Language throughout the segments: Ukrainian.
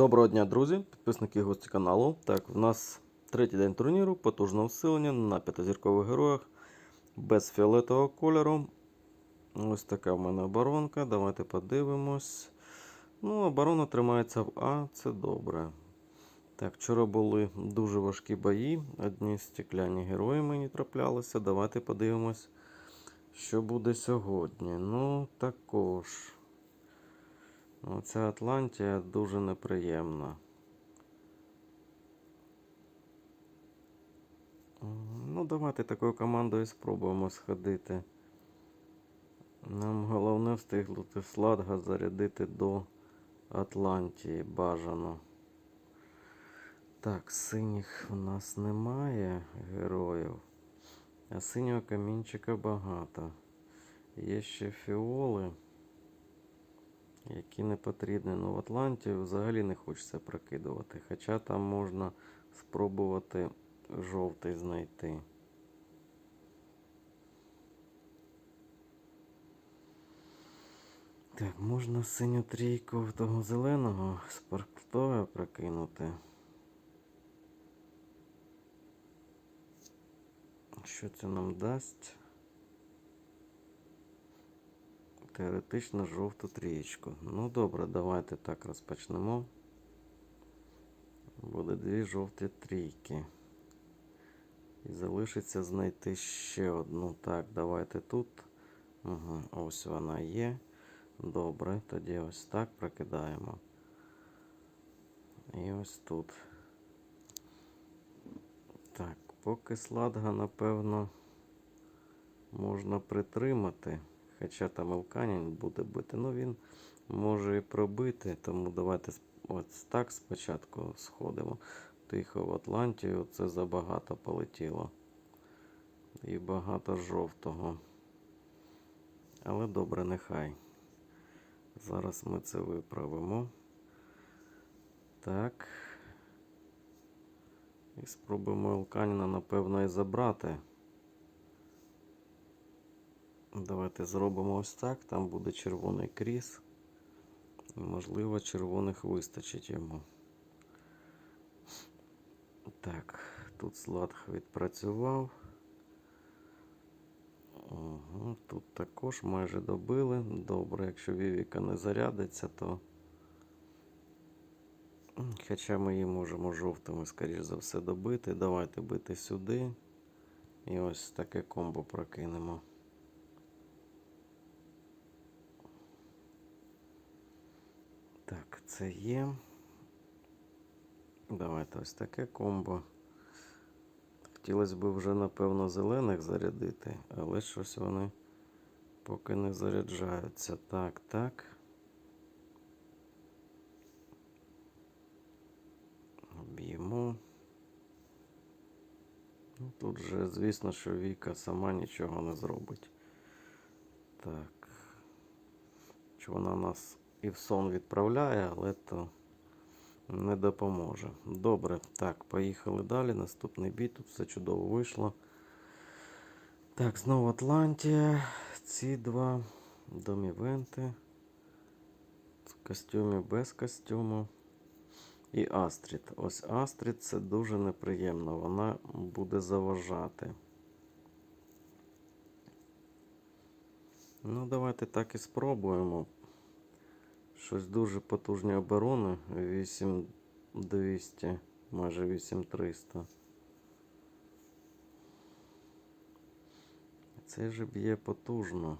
Доброго дня, друзі, підписники і гості каналу. Так, в нас третій день турніру, потужне усилення на п'ятизіркових героях без фіолетового кольору. Ось така в мене оборонка. Давайте подивимось. Ну, оборона тримається в А, це добре. Так, вчора були дуже важкі бої. Одні стекляні герої мені траплялися. Давайте подивимось, що буде сьогодні. Ну, також. Оця Атлантія дуже неприємна. Ну, давайте такою командою спробуємо сходити. Нам головне встигнути Сладга зарядити до Атлантії бажано. Так, синіх в нас немає героїв, а синього камінчика багато. Є ще фіоли які не потрібні. Ну, в Атланті взагалі не хочеться прокидувати. Хоча там можна спробувати жовтий знайти. Так, можна синю трійку того зеленого спортове прокинути. Що це нам дасть? Теоретично жовту трієчку. Ну добре, давайте так розпочнемо. Буде дві жовті трійки. І залишиться знайти ще одну. Так, давайте тут. Угу, ось вона є. Добре, тоді ось так прокидаємо. І ось тут. Так, поки сладга, напевно, можна притримати. Хоча там Елканін буде бити. Ну він може і пробити. Тому давайте ось так спочатку сходимо. Тихо в Атлантію. Це забагато полетіло. І багато жовтого. Але добре, нехай. Зараз ми це виправимо. Так. І спробуємо Елканіна, напевно, і забрати. Давайте зробимо ось так. Там буде червоний кріс. Можливо, червоних вистачить йому. Так, тут Сладх відпрацював. Угу, Тут також майже добили. Добре, якщо Вівіка не зарядиться, то. Хоча ми її можемо жовтими, скоріш за все, добити. Давайте бити сюди. І ось таке комбо прокинемо. Так, це є. Давайте ось таке комбо. Хотілося б вже, напевно, зелених зарядити, але щось вони поки не заряджаються. Так, так. Б'ємо. Ну, Тут же, звісно, що Віка сама нічого не зробить. Так. Чи вона нас і в сон відправляє, але то не допоможе. Добре, так, поїхали далі. Наступний бій. Тут все чудово вийшло. Так, знову Атлантія. Ці два домівенти. В костюмі без костюму. І Астрід. Ось Астрід це дуже неприємно. Вона буде заважати. Ну, давайте так і спробуємо. Щось дуже потужні оборони. 8200, майже 8300. Це же б'є потужно.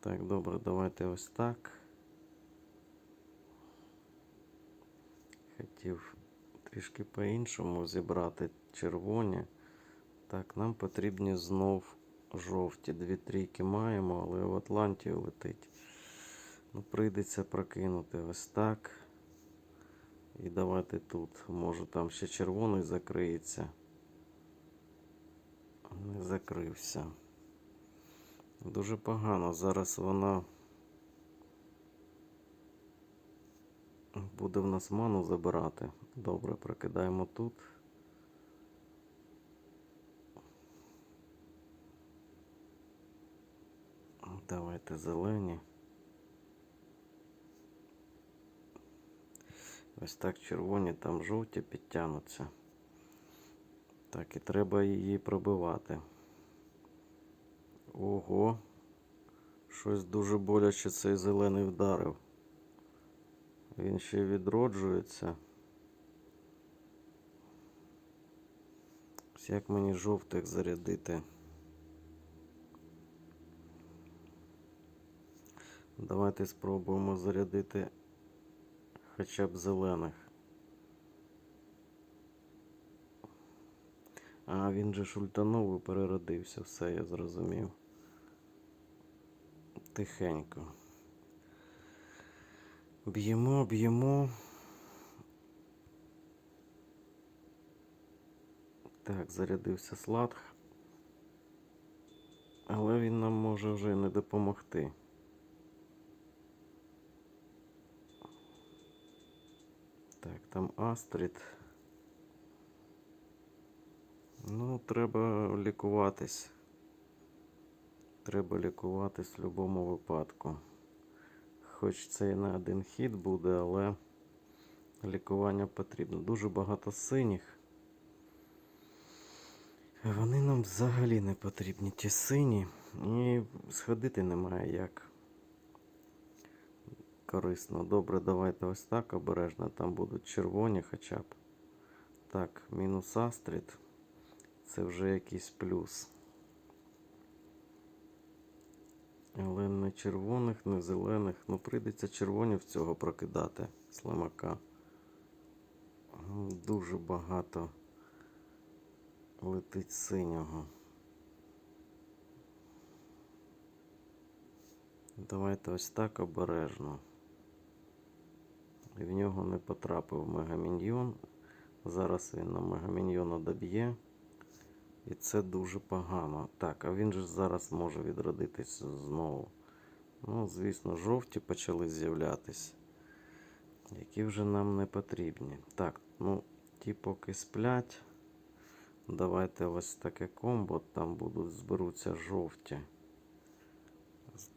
Так, добре, давайте ось так. Хотів трішки по-іншому зібрати червоні. Так, нам потрібні знов жовті. Дві трійки маємо, але в Атлантію летить. Ну, прийдеться прокинути ось так. І давайте тут. Може там ще червоний закриється. Не закрився. Дуже погано. Зараз вона буде в нас ману забирати. Добре, прокидаємо тут. Давайте зелені. Ось так червоні, там жовті підтягнуться. Так, і треба її пробивати. Ого. Щось дуже боляче цей зелений вдарив. Він ще відроджується. Як мені жовтих зарядити? Давайте спробуємо зарядити хоча б зелених. А, він же шультанув і переродився, все, я зрозумів. Тихенько. Б'ємо, б'ємо. Так, зарядився слад. Але він нам може вже не допомогти. Там Астрід. Ну, треба лікуватись. Треба лікуватись в будь-якому випадку. Хоч це і не один хід буде, але лікування потрібно. Дуже багато синіх. Вони нам взагалі не потрібні, ті сині. І сходити немає як. Корисно. Добре, давайте ось так обережно. Там будуть червоні хоча б. Так, мінус Астрід. Це вже якийсь плюс. Але не червоних, не зелених. Ну, прийдеться червонів цього прокидати слимака. Дуже багато летить синього. Давайте ось так обережно. В нього не потрапив мегаміньйон. Зараз він на мегаміньйона доб'є. І це дуже погано. Так, а він же зараз може відродитись знову. Ну, звісно, жовті почали з'являтись, які вже нам не потрібні. Так, ну, ті поки сплять. Давайте ось таке комбо. Там будуть зберуться жовті.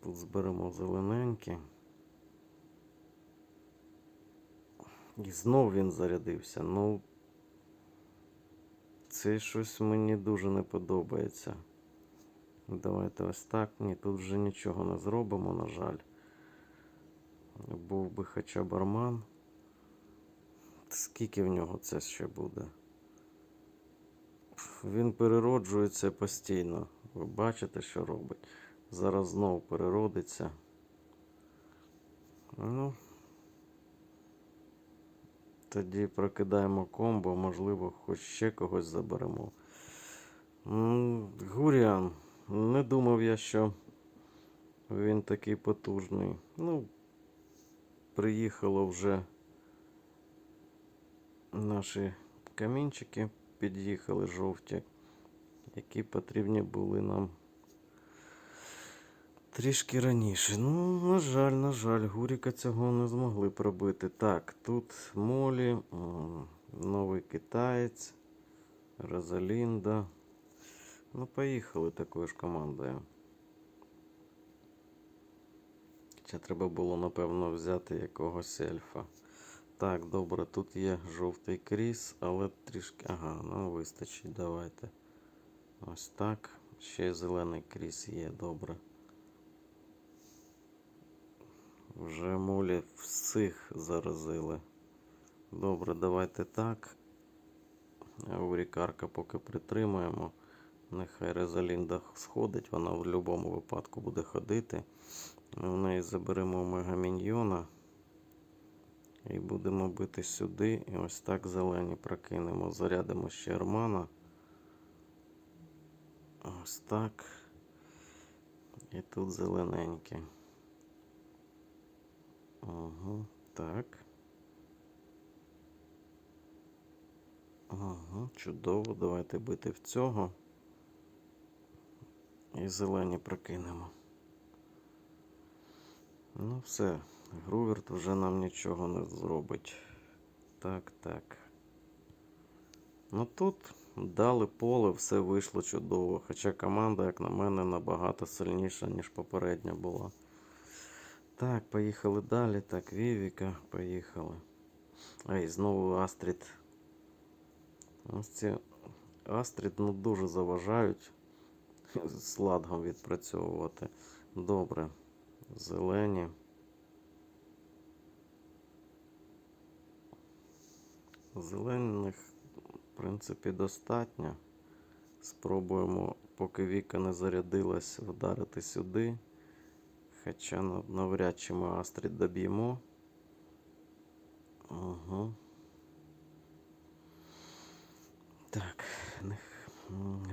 Тут зберемо зелененькі. І знов він зарядився. Ну, це щось мені дуже не подобається. Давайте ось так. Ні, тут вже нічого не зробимо, на жаль. Був би хоча б арман. Скільки в нього це ще буде? Він перероджується постійно. Ви бачите, що робить. Зараз знову переродиться. Ну, тоді прокидаємо комбо, можливо, хоч ще когось заберемо. Гуріан. Не думав я, що він такий потужний. Ну, приїхало вже наші камінчики, під'їхали жовті, які потрібні були нам трішки раніше. Ну, на жаль, на жаль, Гуріка цього не змогли пробити. Так, тут Молі, новий китаєць, Розалінда. Ну, поїхали такою ж командою. Ще треба було, напевно, взяти якогось ельфа. Так, добре, тут є жовтий кріс, але трішки. Ага, ну вистачить, давайте. Ось так. Ще й зелений кріс є, добре. Вже молі всіх заразили. Добре, давайте так. Аурікарка поки притримаємо. Нехай Резалінда сходить, вона в будь-якому випадку буде ходити. В неї заберемо мегаміньйона. І будемо бити сюди. І ось так зелені прокинемо. Зарядимо ще армана. Ось так. І тут зелененькі. Ага, так. Ага, чудово. Давайте бити в цього. І зелені прокинемо. Ну, все. Груверт вже нам нічого не зробить. Так, так. Ну тут дали поле, все вийшло чудово. Хоча команда, як на мене, набагато сильніша, ніж попередня була. Так, поїхали далі. Так, Вівіка, поїхали. Ей, знову Астрід. Ось ці Астрід ну, дуже заважають з ладгом відпрацьовувати. Добре. Зелені. Зелених, в принципі, достатньо. Спробуємо, поки Віка не зарядилась, вдарити сюди. Хоча навряд чи ми Астрід доб'ємо. Угу. Так,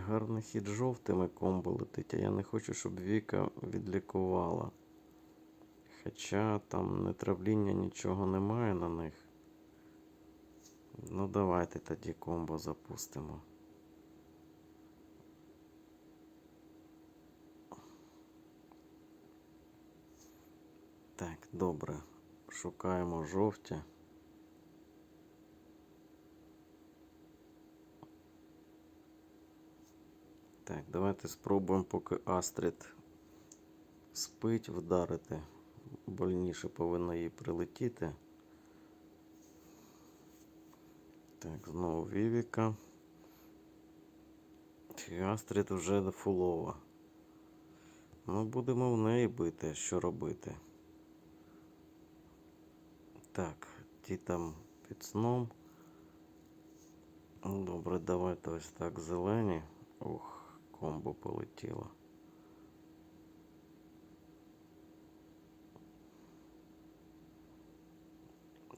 гарний хід жовтими комбо летить, а я не хочу, щоб Віка відлікувала. Хоча там не травління нічого немає на них. Ну, давайте тоді комбо запустимо. Так, добре. Шукаємо жовті. Так, давайте спробуємо, поки Астрід спить вдарити. Больніше повинно їй прилетіти. Так, знову Вівіка. І Астрід вже фулова. Ну, будемо в неї бити, що робити. Так, ті там під сном. Добре, давайте ось так зелені. Ух, комбо полетіло.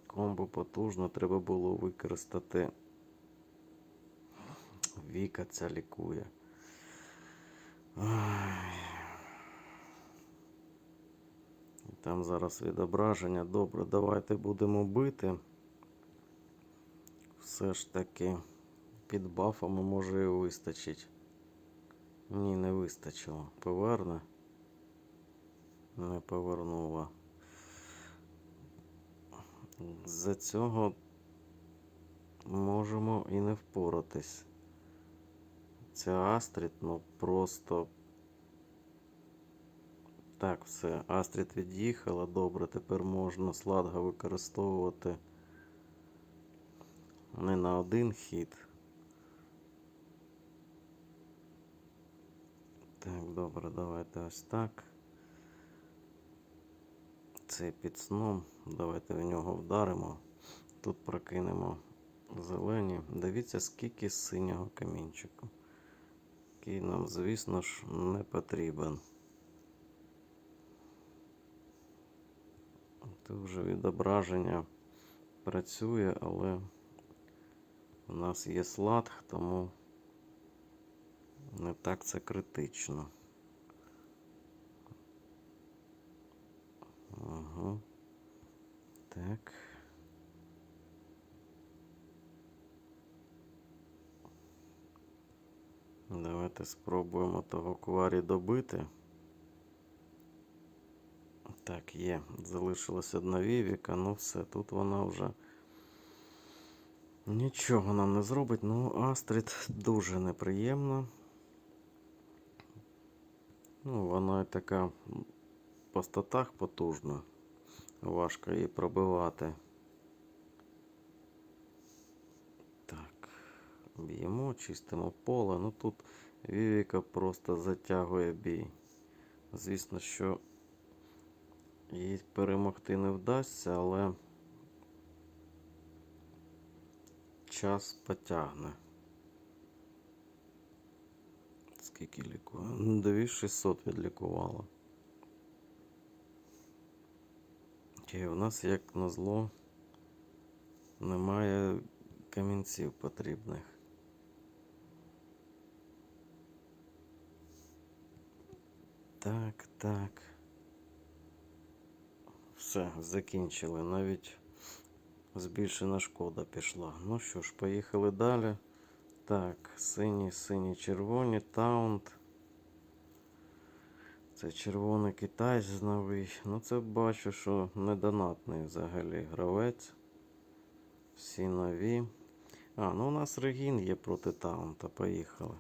Комбо потужно, треба було використати. Віка ця лікує. Ай. Там зараз відображення. Добре, давайте будемо бити. Все ж таки під бафами може і вистачить. Ні, не вистачило. Поверне. Не повернула. За цього можемо і не впоратись. Ця Астрід, ну просто. Так, все. Астрід від'їхала. Добре, тепер можна сладга використовувати не на один хід. Так, добре, давайте ось так. Цей під сном. Давайте в нього вдаримо. Тут прокинемо зелені. Дивіться, скільки синього камінчику. Який нам, звісно ж, не потрібен. Тут вже відображення працює, але у нас є слад, тому не так це критично. Ага. Так. Давайте спробуємо того кварі добити. Так, є. Залишилась одна вівіка, ну все, тут вона вже нічого нам не зробить. Ну, Астрід дуже неприємна. Ну, вона така по статах потужна. Важко її пробивати. Так, б'ємо, чистимо поле. Ну тут Вівіка просто затягує бій. Звісно, що її перемогти не вдасться, але час потягне. Скільки лікує? 2600 відлікувала. І у нас, як назло, немає камінців потрібних. Так, так. Все, закінчили. Навіть збільшена шкода пішла. Ну що ж, поїхали далі. Так, сині, сині, червоні, таунт. Це червоний китайсь новий. Ну це бачу, що недонатний взагалі гравець. Всі нові. А, ну у нас регін є проти таунта. Поїхали.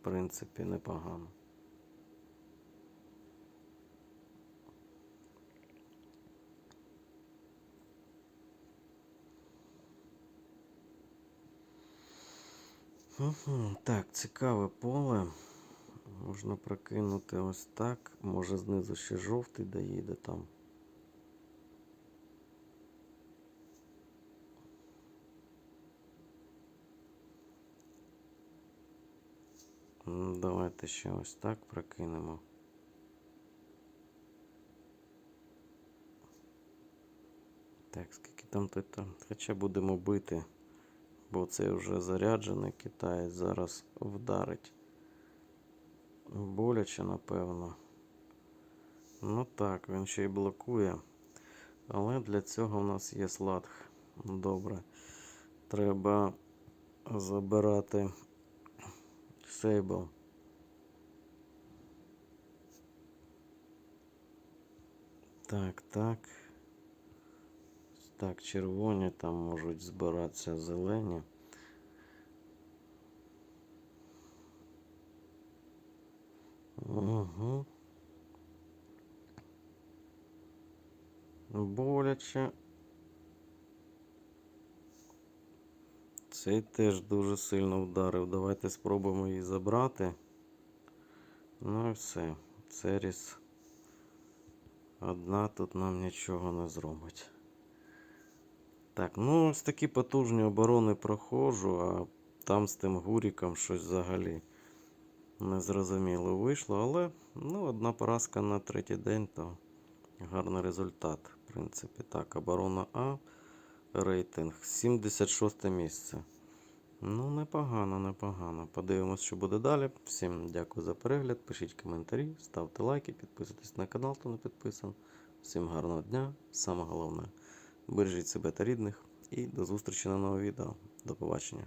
В принципі, непогано. Так, цікаве поле. Можна прокинути ось так. Може знизу ще жовтий доїде там. Давайте ще ось так прокинемо. Так, скільки там той там? Хоча будемо бити, бо це вже заряджений китаєць зараз вдарить. Боляче, напевно. Ну так, він ще й блокує. Але для цього у нас є сладх. Добре. Треба забирати сейбл. Так, так. Так, червоні там можуть збиратися зелені. Угу. Боляче. Цей теж дуже сильно вдарив. Давайте спробуємо її забрати. Ну і все. Церіс. Одна тут нам нічого не зробить. Так, ну ось такі потужні оборони проходжу, а там з тим гуріком щось взагалі незрозуміло вийшло. Але ну, одна поразка на третій день, то гарний результат. В принципі, так, оборона А. Рейтинг 76 місце. Ну, непогано, непогано. Подивимось, що буде далі. Всім дякую за перегляд. Пишіть коментарі, ставте лайки, підписуйтесь на канал, хто не підписаний. Всім гарного дня. Саме головне. Бережіть себе та рідних. І до зустрічі на новому відео. До побачення.